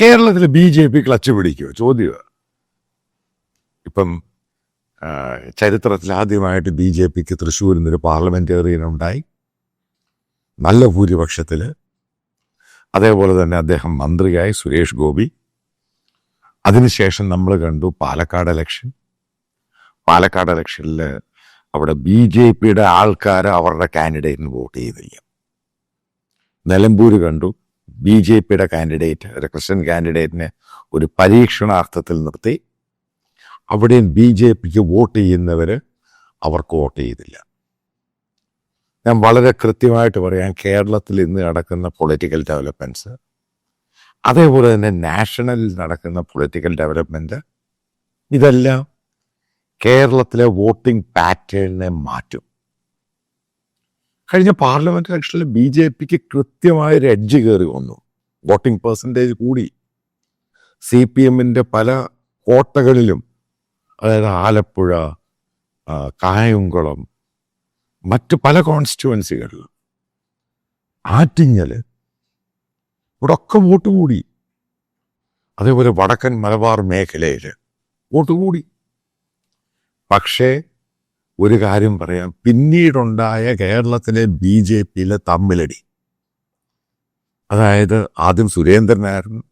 കേരളത്തിൽ B J P clutch പിടിക്കുമോ ചോദ്യം ഇപ്പം ചരിത്രത്തിൽ ആദ്യമായിട്ട് ബി ജെ പിക്ക് തൃശ്ശൂരിൽ നിന്നൊരു പാർലമെന്റേറിയൻ ഉണ്ടായി. നല്ല ഭൂരിപക്ഷത്തിൽ അതേപോലെ തന്നെ അദ്ദേഹം മന്ത്രിയായി സുരേഷ് ഗോപി. അതിനുശേഷം നമ്മൾ കണ്ടു പാലക്കാട് ഇലക്ഷൻ. പാലക്കാട് ഇലക്ഷനിൽ അവിടെ ബി ജെ പിയുടെ ആൾക്കാർ അവരുടെ കാൻഡിഡേറ്റിന് വോട്ട് ചെയ്തില്ല നിലമ്പൂര് കണ്ടു. ബി ജെ പിയുടെ കാൻഡിഡേറ്റ് ഒരു ക്രിസ്ത്യൻ കാൻഡിഡേറ്റിനെ ഒരു പരീക്ഷണാർത്ഥത്തിൽ നിർത്തി. അവിടെയും ബി ജെ പിക്ക് വോട്ട് ചെയ്യുന്നവർ അവർക്ക് വോട്ട് ചെയ്തില്ല. ഞാൻ വളരെ കൃത്യമായിട്ട് പറയാം കേരളത്തിൽ ഇന്ന് നടക്കുന്ന പൊളിറ്റിക്കൽ ഡെവലപ്മെന്റ്സ് അതേപോലെ തന്നെ നാഷണലിൽ നടക്കുന്ന പൊളിറ്റിക്കൽ ഡെവലപ്മെന്റ് ഇതെല്ലാം കേരളത്തിലെ വോട്ടിംഗ് പാറ്റേണിനെ മാറ്റും. കഴിഞ്ഞ പാർലമെന്റ് ഇലക്ഷനിൽ ബി ജെ പിക്ക് കൃത്യമായ ഒരു എഡ്ജ് കയറി വന്നു. വോട്ടിംഗ് പെർസെന്റേജ് കൂടി. സി പി എമ്മിന്റെ പല കോട്ടകളിലും അതായത് ആലപ്പുഴ കായംകുളം മറ്റ് പല കോൺസ്റ്റിറ്റുവൻസികളിലും ആറ്റിങ്ങൽ ഇവിടെ ഒക്കെ വോട്ട് കൂടി. അതേപോലെ വടക്കൻ മലബാർ മേഖലയിൽ വോട്ട് കൂടി. പക്ഷേ ഒരു കാര്യം പറയാം. പിന്നീടുണ്ടായ കേരളത്തിലെ ബി ജെ പിയിലെ തമ്മിലടി. അതായത് ആദ്യം സുരേന്ദ്രനായിരുന്നു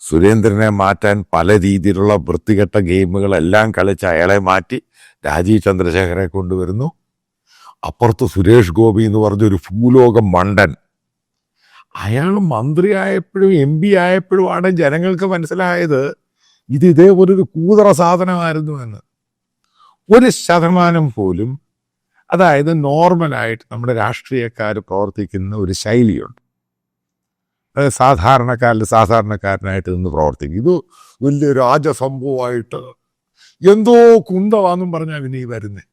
സുരേന്ദ്രനെ മാറ്റാൻ പല രീതിയിലുള്ള വൃത്തികെട്ട ഗെയിമുകളെല്ലാം കളിച്ച് അയാളെ മാറ്റി രാജീവ് ചന്ദ്രശേഖരെ കൊണ്ടുവരുന്നു. അപ്പുറത്ത് സുരേഷ് ഗോപി എന്ന് പറഞ്ഞൊരു ഭൂലോക മണ്ടൻ. അയാൾ മന്ത്രിയായപ്പോഴും എം പി ആയപ്പോഴുമാണ് ജനങ്ങൾക്ക് മനസ്സിലായത് ഇത് ഇതേപോലൊരു കൂതറ സാധനമായിരുന്നു എന്ന്. ഒരു ശതമാനം പോലും അതായത് നോർമലായിട്ട് നമ്മുടെ രാഷ്ട്രീയക്കാർ പ്രവർത്തിക്കുന്ന ഒരു ശൈലിയുണ്ട്. അത് സാധാരണക്കാരിൽ സാധാരണക്കാരനായിട്ട് നിന്ന് പ്രവർത്തിക്കും. ഇത് വലിയ രാജസംഭവമായിട്ട് എന്തോ കുന്തവാന്നും പറഞ്ഞാൽ പിന്നെ ഈ വരുന്നത്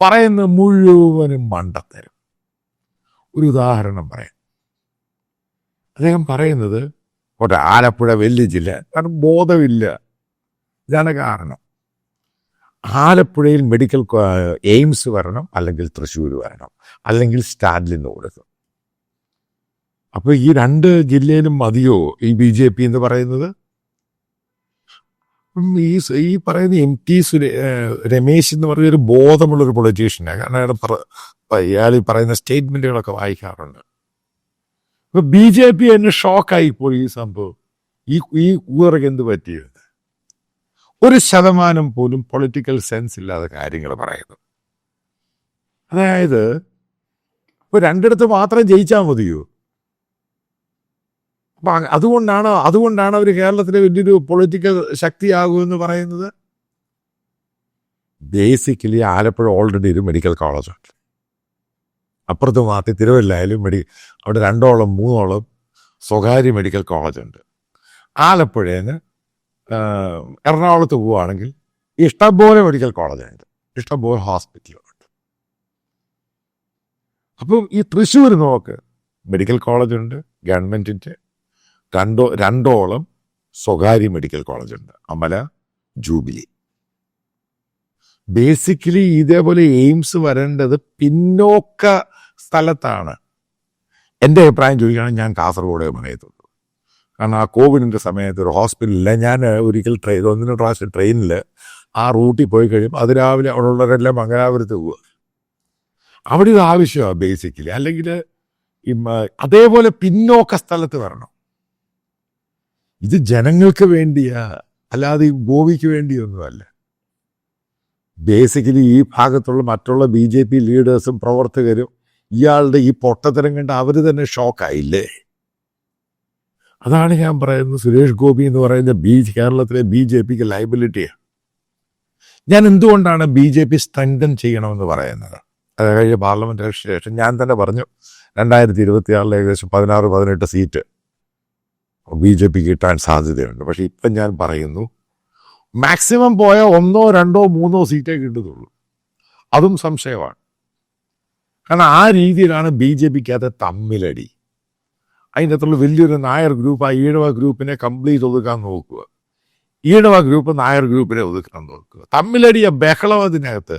പറയുന്ന മുഴുവനും മണ്ടത്തരും. ഒരു ഉദാഹരണം പറയാം. അദ്ദേഹം പറയുന്നത് ഒരു ആലപ്പുഴ വലിയ ജില്ല കാരണം ബോധമില്ല. ഇതാണ് കാരണം ആലപ്പുഴയിൽ മെഡിക്കൽ എയിംസ് വരണം അല്ലെങ്കിൽ തൃശ്ശൂർ വരണം അല്ലെങ്കിൽ സ്റ്റാൻലിന് കൊടുക്കും. അപ്പൊ ഈ രണ്ട് ജില്ലയിലും മതിയോ ഈ ബി ജെ പി എന്ന് പറയുന്നത്? ഈ ഈ പറയുന്ന എം ടി രമേശ് എന്ന് പറയുന്ന ഒരു ബോധമുള്ള ഒരു പൊളിറ്റീഷ്യനാണ് കാരണം അയാൾ ഇയാൾ പറയുന്ന സ്റ്റേറ്റ്മെന്റുകളൊക്കെ വായിക്കാറുണ്ട്. അപ്പോൾ ബി ജെ പി എന്നെ ഷോക്കായി പോയി ഈ സംഭവം. ഈ ഈ ഊറക്ക് എന്ത് പറ്റിയത്? ഒരു ശതമാനം പോലും പൊളിറ്റിക്കൽ സെൻസ് ഇല്ലാതെ കാര്യങ്ങൾ പറയുന്നു. അതായത് ഇപ്പൊ രണ്ടിടത്ത് മാത്രം ജയിച്ചാൽ മതിയോ? അപ്പൊ അതുകൊണ്ടാണ് അതുകൊണ്ടാണ് അവർ കേരളത്തിലെ വലിയൊരു പൊളിറ്റിക്കൽ ശക്തിയാകുമെന്ന് പറയുന്നത്? ബേസിക്കലി ആലപ്പുഴ ഓൾറെഡി ഒരു മെഡിക്കൽ കോളേജ് കോളേജുണ്ട് അപ്പുറത്ത് മാറ്റി തിരുവല്ലായാലും മെഡി അവിടെ രണ്ടോളം മൂന്നോളം സ്വകാര്യ മെഡിക്കൽ കോളേജ് ഉണ്ട്. ആലപ്പുഴയിൽ എറണാകുളത്ത് പോവുകയാണെങ്കിൽ ഇഷ്ടംപോലെ മെഡിക്കൽ കോളേജുണ്ട് ഇഷ്ടംപോലെ ഹോസ്പിറ്റലുണ്ട് അപ്പം ഈ തൃശ്ശൂർ നോക്ക് മെഡിക്കൽ കോളേജുണ്ട് ഗവൺമെന്റിന്റെ രണ്ടോ രണ്ടോളം സ്വകാര്യ മെഡിക്കൽ കോളേജുണ്ട് അമല ജൂബിലി. ബേസിക്കലി ഇതേപോലെ എയിംസ് വരേണ്ടത് പിന്നോക്ക സ്ഥലത്താണ്. എന്റെ അഭിപ്രായം ചോദിക്കുകയാണെങ്കിൽ ഞാൻ കാസർഗോഡ് പറയത്തുള്ളൂ കാരണം ആ കോവിഡിന്റെ സമയത്ത് ഒരു ഹോസ്പിറ്റലിൽ ഞാൻ ഒരിക്കൽ ട്രെയിൻ ഒന്നിന് പ്രാവശ്യം ട്രെയിനിൽ ആ റൂട്ടിൽ പോയി കഴിയുമ്പോൾ അതിരാവിലെ അവിടെ ഉള്ളവരെല്ലാം മംഗലാപുരത്ത് പോവുക അവിടെ ഇത് ആവശ്യമാണ് ബേസിക്കലി അല്ലെങ്കിൽ അതേപോലെ പിന്നോക്ക സ്ഥലത്ത് വരണം. ഇത് ജനങ്ങൾക്ക് വേണ്ടിയാ അല്ലാതെ ഈ ഗോപിക്ക് വേണ്ടിയൊന്നുമല്ല. ബേസിക്കലി ഈ ഭാഗത്തുള്ള മറ്റുള്ള ബി ജെ പി ലീഡേഴ്സും പ്രവർത്തകരും ഇയാളുടെ ഈ പൊട്ടത്തരം കണ്ട് അവർ തന്നെ ഷോക്കായില്ലേ അതാണ് ഞാൻ പറയുന്നത് സുരേഷ് ഗോപി എന്ന് പറയുന്ന ബി കേരളത്തിലെ ബി ജെ പിക്ക് ലൈബിലിറ്റിയാണ് ഞാൻ എന്തുകൊണ്ടാണ് ബി ജെ പി സ്ട്രെങ്തൻ ചെയ്യണമെന്ന് പറയുന്നത്? അത് കഴിഞ്ഞ പാർലമെന്റ് ശേഷം ഞാൻ തന്നെ പറഞ്ഞു രണ്ടായിരത്തി ഇരുപത്തി ആറിൽ ഏകദേശം പതിനാറ് പതിനെട്ട് സീറ്റ് ബി ജെ പി കിട്ടാൻ സാധ്യതയുണ്ട്. പക്ഷെ ഇപ്പം ഞാൻ പറയുന്നു മാക്സിമം പോയ ഒന്നോ രണ്ടോ മൂന്നോ സീറ്റേ കിട്ടുന്നുള്ളൂ അതും സംശയമാണ്. കാരണം ആ രീതിയിലാണ് ബി ജെ പിക്കകത്ത് തമ്മിലടി. അതിന്റെ അകത്തുള്ള വലിയൊരു നായർ ഗ്രൂപ്പ് ആ ഈഴവ ഗ്രൂപ്പിനെ കംപ്ലീറ്റ് ഒതുക്കാൻ നോക്കുക. ഈഴവ ഗ്രൂപ്പ് നായർ ഗ്രൂപ്പിനെ ഒതുക്കാൻ നോക്കുക. തമ്മിലടിയ ബഹളം അതിനകത്ത്.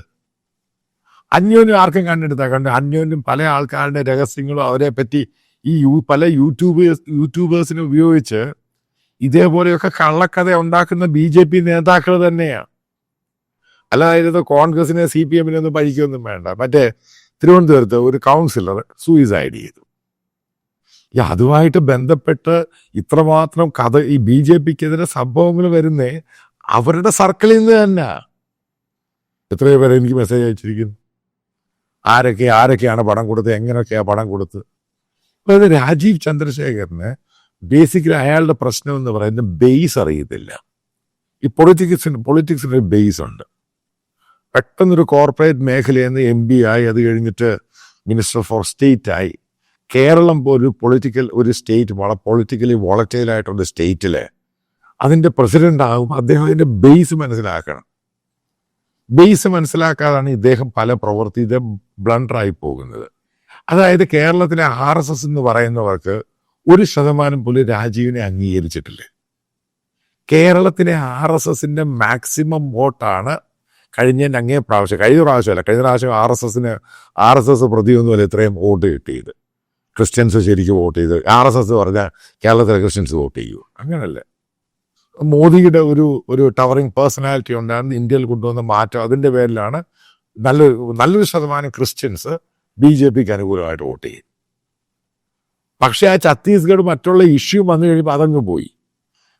അന്യോന്യം ആർക്കും കണ്ടെടുത്താൽ കണ്ട് അന്യോന്യം പല ആൾക്കാരുടെ രഹസ്യങ്ങളും അവരെ പറ്റി ഈ പല യൂട്യൂബേഴ്സ് യൂട്യൂബേഴ്സിനെ ഉപയോഗിച്ച് ഇതേപോലെയൊക്കെ കള്ളക്കഥ ഉണ്ടാക്കുന്ന ബി ജെ പി നേതാക്കൾ തന്നെയാണ് അല്ലാതെ കോൺഗ്രസിനെ സി പി എമ്മിനെ ഒന്നും പഴിക്കൊന്നും വേണ്ട. മറ്റേ തിരുവനന്തപുരത്ത് ഒരു കൗൺസിലർ സൂയിസൈഡ് ചെയ്തു. ഈ അതുമായിട്ട് ബന്ധപ്പെട്ട് ഇത്രമാത്രം കഥ ഈ ബി ജെ പിക്കെതിരെ സംഭവങ്ങൾ വരുന്നേ അവരുടെ സർക്കിളിൽ നിന്ന് തന്നെ. എത്രയോ പേരെ എനിക്ക് മെസ്സേജ് അയച്ചിരിക്കുന്നു. ആരൊക്കെ ആരൊക്കെയാണ് പണം കൊടുത്തത് എങ്ങനെയൊക്കെയാ പണം കൊടുത്ത് അതായത് രാജീവ് ചന്ദ്രശേഖരന് ബേസിക്കലി അയാളുടെ പ്രശ്നം എന്ന് പറയുന്നത് ബേസ് അറിയത്തില്ല. ഈ പൊളിറ്റിക്സിന് പൊളിറ്റിക്സിന് ഒരു ബേസ് ഉണ്ട്. പെട്ടെന്നൊരു കോർപ്പറേറ്റ് മേഖലയിൽ നിന്ന് എം പി ആയി അത് കഴിഞ്ഞിട്ട് മിനിസ്റ്റർ ഫോർ സ്റ്റേറ്റ് ആയി. കേരളം ഒരു പൊളിറ്റിക്കൽ ഒരു സ്റ്റേറ്റ് വളരെ പൊളിറ്റിക്കലി വോളറ്റൈൽ സ്റ്റേറ്റിൽ അതിന്റെ പ്രസിഡന്റ് ആകും അദ്ദേഹം അതിന്റെ ബേസ് മനസ്സിലാക്കണം. ബേസ് മനസ്സിലാക്കാതാണ് ഇദ്ദേഹം പല പ്രവൃത്തി ബ്ലണ്ടറായി പോകുന്നത്. അതായത് കേരളത്തിലെ ആർ എസ് എസ് എന്ന് പറയുന്നവർക്ക് ഒരു ശതമാനം പോലും രാജീവിനെ അംഗീകരിച്ചിട്ടില്ല. കേരളത്തിലെ ആർ എസ് എസിന്റെ മാക്സിമം വോട്ടാണ് കഴിഞ്ഞ അങ്ങേ പ്രാവശ്യം കഴിഞ്ഞ പ്രാവശ്യമല്ല കഴിഞ്ഞ പ്രാവശ്യം ആർ എസ് എസിന് ആർ എസ് എസ് പ്രതിയൊന്നുമല്ല ഇത്രയും വോട്ട് കിട്ടിയത്. ക്രിസ്ത്യൻസ് ശരിക്കും വോട്ട് ചെയ്ത് ആർ എസ് എസ് പറഞ്ഞാൽ കേരളത്തിലെ ക്രിസ്ത്യൻസ് വോട്ട് ചെയ്യൂ. അങ്ങനല്ല. മോദിയുടെ ഒരു ഒരു ടവറിങ് പേഴ്സണാലിറ്റി ഉണ്ടായിരുന്നു. ഇന്ത്യയിൽ കൊണ്ടുവന്ന മാറ്റം അതിന്റെ പേരിലാണ് നല്ല നല്ലൊരു ശതമാനം ക്രിസ്ത്യൻസ് ബി ജെ പിക്ക് അനുകൂലമായിട്ട് വോട്ട് ചെയ്യും. പക്ഷേ ആ ഛത്തീസ്ഗഡ് മറ്റുള്ള ഇഷ്യൂ വന്നു കഴിയുമ്പോൾ അതങ്ങ് പോയി.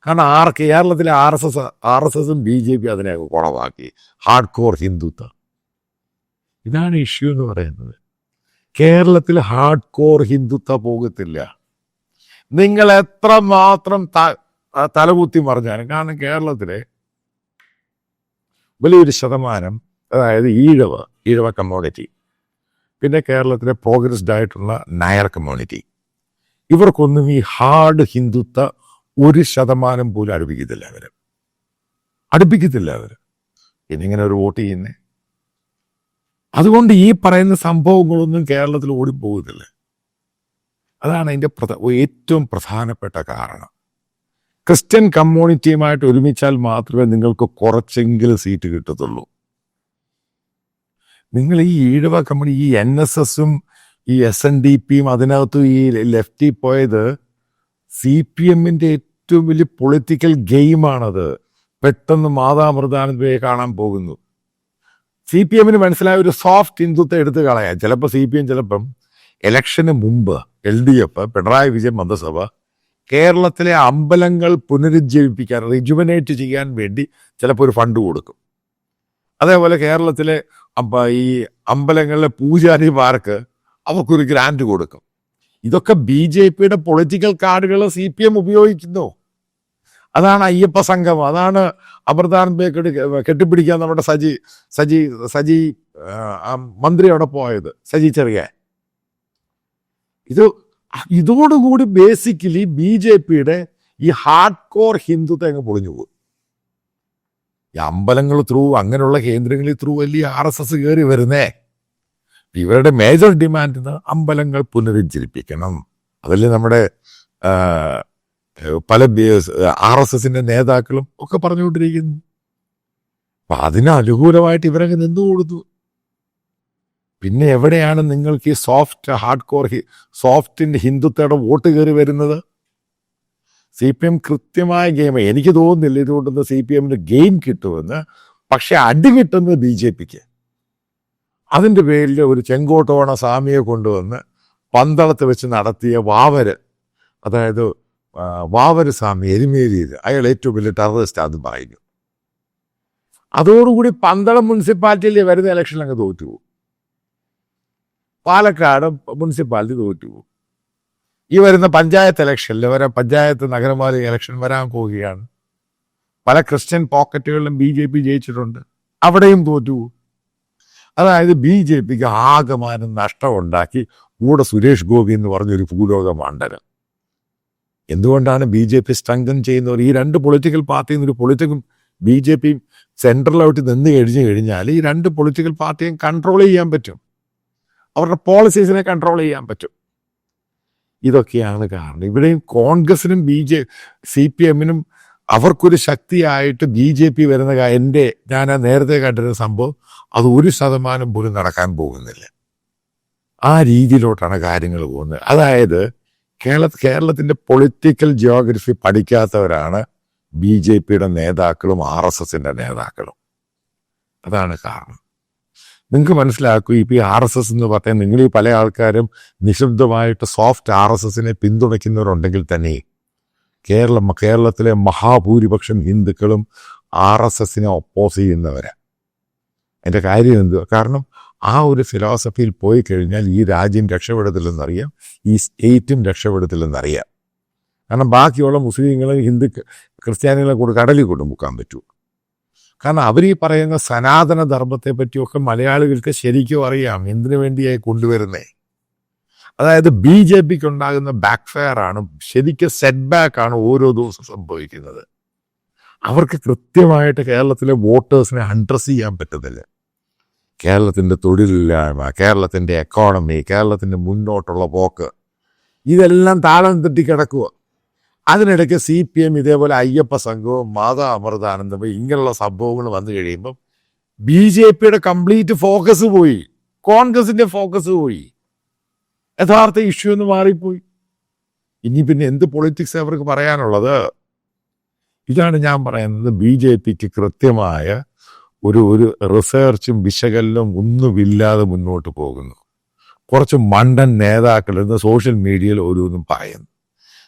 കാരണം ആർ കേരളത്തിലെ R S S R S എസും ബി ജെ പി അതിനെ കുറവാക്കി. ഹാർഡ് കോർ ഹിന്ദുത്വം. ഇതാണ് ഇഷ്യൂ എന്ന് പറയുന്നത്. കേരളത്തിൽ ഹാർഡ് കോർ ഹിന്ദുത്വ പോകത്തില്ല. നിങ്ങൾ എത്ര മാത്രം തലകുത്തി മറിഞ്ഞാലും കാരണം കേരളത്തിലെ വലിയൊരു ശതമാനം അതായത് ഈഴവ ഈഴവ കമ്മ്യൂണിറ്റി പിന്നെ കേരളത്തിലെ പ്രോഗ്രസ്ഡ് ആയിട്ടുള്ള നായർ കമ്മ്യൂണിറ്റി ഇവർക്കൊന്നും ഈ ഹാർഡ് ഹിന്ദുത്വ ഒരു ശതമാനം പോലും അടുപ്പിക്കത്തില്ല അവർ അടുപ്പിക്കത്തില്ല അവർ എന്നിങ്ങനെ ഒരു വോട്ട് ചെയ്യുന്നേ? അതുകൊണ്ട് ഈ പറയുന്ന സംഭവങ്ങളൊന്നും കേരളത്തിൽ ഓടിപ്പോകുന്നില്ല. അതാണ് അതിന്റെ ഏറ്റവും പ്രധാനപ്പെട്ട കാരണം. ക്രിസ്ത്യൻ കമ്മ്യൂണിറ്റിയുമായിട്ട് ഒരുമിച്ചാൽ മാത്രമേ നിങ്ങൾക്ക് കുറച്ചെങ്കിലും സീറ്റ് കിട്ടത്തുള്ളൂ. നിങ്ങൾ ഈ ഈഴവ കമ്മ്യൂണി ഈ എൻ എസ് എസും ഈ എസ് എൻ ഡി പിയും അതിനകത്തും ഈ ലെഫ്റ്റിൽ പോയത് സി പി എമ്മിന്റെ ഏറ്റവും വലിയ പൊളിറ്റിക്കൽ ഗെയിമാണത്. പെട്ടെന്ന് മാതാമൃതാനന്ദയെ കാണാൻ പോകുന്നു. സി പി എമ്മിന് മനസ്സിലായ ഒരു സോഫ്റ്റ് ഹിന്ദുത്വം എടുത്ത് കളയാം ചിലപ്പോൾ സി പി എം ചിലപ്പം ഇലക്ഷന് മുമ്പ് L D F Pinarayi Vijayan മന്ത്രിസഭ കേരളത്തിലെ അമ്പലങ്ങൾ പുനരുജ്ജീവിപ്പിക്കാൻ റിജുവനേറ്റ് ചെയ്യാൻ വേണ്ടി ചിലപ്പോൾ ഒരു ഫണ്ട് കൊടുക്കും. അതേപോലെ കേരളത്തിലെ ഈ അമ്പലങ്ങളിലെ പൂജാരിമാർക്ക് അവർക്കൊരു ഗ്രാൻഡ് കൊടുക്കും. ഇതൊക്കെ ബി ജെ പിയുടെ പൊളിറ്റിക്കൽ കാർഡുകൾ സി പി എം ഉപയോഗിക്കുന്നു. അതാണ് അയ്യപ്പ സംഘം അതാണ് അമൃതാനന്ദയെ കെട്ടി കെട്ടിപ്പിടിക്കാൻ നമ്മുടെ സജി സജി സജി മന്ത്രി അവിടെ പോയത്. സജി ചെറിയ. ഇത് ഇതോടുകൂടി ബേസിക്കലി ബി ജെ പിയുടെ ഈ ഹാർഡ് കോർ ഹിന്ദുത്വം അങ്ങ് പൊളിഞ്ഞു പോകും ഈ അമ്പലങ്ങൾ ത്രൂ അങ്ങനെയുള്ള കേന്ദ്രങ്ങളിൽ ത്രൂ വലിയ ആർ എസ് എസ് കയറി വരുന്നേ. ഇവരുടെ മേജർ ഡിമാൻഡ് അമ്പലങ്ങൾ പുനരുജ്ജീവിപ്പിക്കണം. അതല്ലേ നമ്മുടെ പല ആർ എസ് എസിന്റെ നേതാക്കളും ഒക്കെ പറഞ്ഞുകൊണ്ടിരിക്കുന്നു. അപ്പൊ അതിന് അനുകൂലമായിട്ട് ഇവരങ്ങ് നിന്നു കൊടുത്തു. പിന്നെ എവിടെയാണ് നിങ്ങൾക്ക് ഈ സോഫ്റ്റ് ഹാർഡ് കോർ സോഫ്റ്റിന്റെ ഹിന്ദുത്വയുടെ വോട്ട് കയറി വരുന്നത്? സി പി എം കൃത്യമായ ഗെയിം എനിക്ക് തോന്നുന്നില്ല ഇതുകൊണ്ടൊന്ന് സി പി എമ്മിന് ഗെയിം കിട്ടുമെന്ന്. പക്ഷെ അടി കിട്ടുന്നത് ബി ജെ പിക്ക്. അതിന്റെ പേരിൽ ഒരു ചെങ്കോട്ടോണ സ്വാമിയെ കൊണ്ടുവന്ന് പന്തളത്ത് വെച്ച് നടത്തിയ വാവര് അതായത് ആ, എരുമേരിയത് അയാൾ ഏറ്റവും വലിയ ടെററിസ്റ്റ് അത് പറയുന്നു. അതോടുകൂടി പന്തളം മുനിസിപ്പാലിറ്റിയിൽ വരുന്ന ഇലക്ഷൻ അങ്ങ് തോറ്റുപോകും. പാലക്കാട് മുനിസിപ്പാലിറ്റി തോറ്റുപോകും. ഈ വരുന്ന പഞ്ചായത്ത് ഇലക്ഷനിൽ വരെ പഞ്ചായത്ത് നഗരപാലിക ഇലക്ഷൻ വരാൻ പോവുകയാണ്. പല ക്രിസ്ത്യൻ പോക്കറ്റുകളിലും ബി ജെ പി ജയിച്ചിട്ടുണ്ട്. അവിടെയും തോറ്റുപോകും. അതായത് ബി ജെ പിക്ക് ആകമാനം നഷ്ടമുണ്ടാക്കി കൂടെ സുരേഷ് ഗോപി എന്ന് പറഞ്ഞൊരു ഭൂലോക മണ്ഡലം. എന്തുകൊണ്ടാണ് ബി ജെ പി സ്ട്രെങ്തൻ ചെയ്യുന്നവർ? ഈ രണ്ട് പൊളിറ്റിക്കൽ പാർട്ടിയിൽ നിന്ന് ഒരു പൊളിറ്റിക്കും ബി ജെ പി സെൻട്രലായിട്ട് നിന്ന് കഴിഞ്ഞു കഴിഞ്ഞാൽ ഈ രണ്ട് പൊളിറ്റിക്കൽ പാർട്ടിയും കൺട്രോൾ ചെയ്യാൻ പറ്റും. അവരുടെ പോളിസീസിനെ കൺട്രോൾ ചെയ്യാൻ പറ്റും. ഇതൊക്കെയാണ് കാരണം. ഇവിടെയും കോൺഗ്രസിനും ബി ജെ സി പി എമ്മിനും അവർക്കൊരു ശക്തിയായിട്ട് ബി ജെ പി വരുന്ന എന്റെ ഞാൻ നേരത്തെ കണ്ടിരുന്ന സംഭവം അത് ഒരു ശതമാനം പോലും നടക്കാൻ പോകുന്നില്ല. ആ രീതിയിലോട്ടാണ് കാര്യങ്ങൾ പോകുന്നത്. അതായത് കേരള കേരളത്തിന്റെ പൊളിറ്റിക്കൽ ജിയോഗ്രഫി പഠിക്കാത്തവരാണ് ബി ജെ പിയുടെ നേതാക്കളും ആർ എസ് എസിന്റെ നേതാക്കളും. അതാണ് കാരണം. നിങ്ങൾക്ക് മനസ്സിലാക്കൂ ഇപ്പൊ ഈ ആർ എസ് എസ് എന്ന് പറഞ്ഞാൽ നിങ്ങൾ ഈ പല ആൾക്കാരും നിശബ്ദമായിട്ട് സോഫ്റ്റ് ആർ എസ് എസിനെ പിന്തുണയ്ക്കുന്നവരുണ്ടെങ്കിൽ തന്നെ കേരളം കേരളത്തിലെ മഹാഭൂരിപക്ഷം ഹിന്ദുക്കളും ആർ എസ് എസിനെ ഒപ്പോസ് ചെയ്യുന്നവരാണ് എന്റെ കാര്യം എന്തുവാ? കാരണം ആ ഒരു ഫിലോസഫിയിൽ പോയി കഴിഞ്ഞാൽ ഈ രാജ്യം രക്ഷപ്പെടത്തില്ലെന്നറിയാം ഈ സ്റ്റേറ്റും രക്ഷപ്പെടത്തില്ലെന്നറിയാം. കാരണം ബാക്കിയുള്ള മുസ്ലിങ്ങൾ ഹിന്ദു ക്രിസ്ത്യാനികളെ കൂടെ കടലിൽ കൊണ്ടുമുക്കാൻ പറ്റൂ. കാരണം അവർ ഈ പറയുന്ന സനാതന ധർമ്മത്തെ പറ്റിയൊക്കെ മലയാളികൾക്ക് ശരിക്കും അറിയാം എന്തിനു വേണ്ടിയായി കൊണ്ടുവരുന്നേ. അതായത് ബി ജെ പിക്ക് ഉണ്ടാകുന്ന ബാക്ക്ഫയർ ആണ് ശരിക്കും സെറ്റ് ആണ് ഓരോ ദിവസം സംഭവിക്കുന്നത്. അവർക്ക് കൃത്യമായിട്ട് കേരളത്തിലെ വോട്ടേഴ്സിനെ അഡ്രസ് ചെയ്യാൻ പറ്റുന്നില്ല കേരളത്തിന്റെ തൊഴിലില്ലായ്മ കേരളത്തിന്റെ എക്കോണമി കേരളത്തിന്റെ മുന്നോട്ടുള്ള പോക്ക് ഇതെല്ലാം താളം തെറ്റി കിടക്കുക. അതിനിടയ്ക്ക് സി പി എം ഇതേപോലെ അയ്യപ്പ സംഘവും മാതാ അമൃതാനന്ദവും ഇങ്ങനെയുള്ള സംഭവങ്ങൾ വന്നു കഴിയുമ്പം ബി ജെ പിയുടെ കംപ്ലീറ്റ് ഫോക്കസ് പോയി. കോൺഗ്രസിന്റെ ഫോക്കസ് പോയി. യഥാർത്ഥ ഇഷ്യൂ എന്ന് മാറിപ്പോയി. ഇനി പിന്നെ എന്ത് പൊളിറ്റിക്സ് അവർക്ക് പറയാനുള്ളത്? ഇതാണ് ഞാൻ പറയുന്നത് ബി ജെ പിക്ക് കൃത്യമായ ഒരു ഒരു റിസർച്ചും വിശകലനവും ഒന്നുമില്ലാതെ മുന്നോട്ട് പോകുന്നു. കുറച്ച് മണ്ടൻ നേതാക്കൾ ഇന്ന് സോഷ്യൽ മീഡിയയിൽ ഓരോന്നും പറയുന്നു.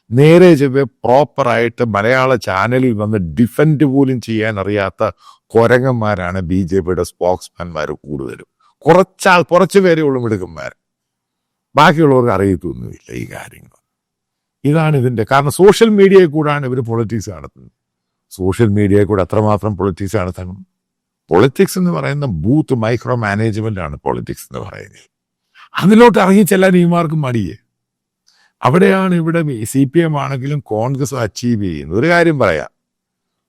നേരെ ചൊവ്വെ പ്രോപ്പറായിട്ട് മലയാള ചാനലിൽ വന്ന് ഡിഫെൻഡ് പോലും ചെയ്യാൻ അറിയാത്ത കൊരങ്ങന്മാരാണ് ബി ജെ പിയുടെ സ്പോക്സ്മാൻമാർ കൂടുതലും. കുറച്ചാൾ കുറച്ച് പേരെ ഉള്ളു മിടുക്കന്മാർ ബാക്കിയുള്ളവർക്ക് അറിയത്തൊന്നുമില്ല ഈ കാര്യങ്ങൾ. ഇതാണ് ഇതിന്റെ കാരണം. സോഷ്യൽ മീഡിയയിൽ കൂടാണ് ഇവർ പൊളിറ്റിക്സ് നടത്തുന്നത്. സോഷ്യൽ മീഡിയയിൽ കൂടെ അത്രമാത്രം പൊളിറ്റിക്സ് നടത്തണം. പൊളിറ്റിക്സ് എന്ന് പറയുന്ന ബൂത്ത് മൈക്രോ മാനേജ്മെന്റ് ആണ് പൊളിറ്റിക്സ് എന്ന് പറയുന്നത്. അതിലോട്ട് ഇറങ്ങി ചെല്ലാൻ ഇമാർക്കും മടിയേ. അവിടെയാണ് ഇവിടെ സി പി എം ആണെങ്കിലും കോൺഗ്രസ് അച്ചീവ് ചെയ്യുന്നത്. ഒരു കാര്യം പറയാം.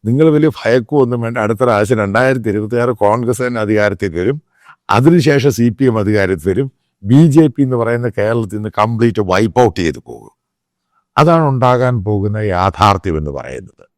നിങ്ങൾ വലിയ ഭയക്കുമൊന്നും വേണ്ട. അടുത്ത പ്രാവശ്യം രണ്ടായിരത്തി ഇരുപത്തി ആറ് കോൺഗ്രസ് തന്നെ അധികാരത്തിൽ വരും. അതിനുശേഷം സി പി എം അധികാരത്തിൽ വരും. ബി ജെ പി എന്ന് പറയുന്ന കേരളത്തിൽ നിന്ന് കംപ്ലീറ്റ് വൈപ്പ് ഔട്ട് ചെയ്ത് പോകും. അതാണ് ഉണ്ടാകാൻ പോകുന്ന യാഥാർത്ഥ്യം എന്ന് പറയുന്നത്.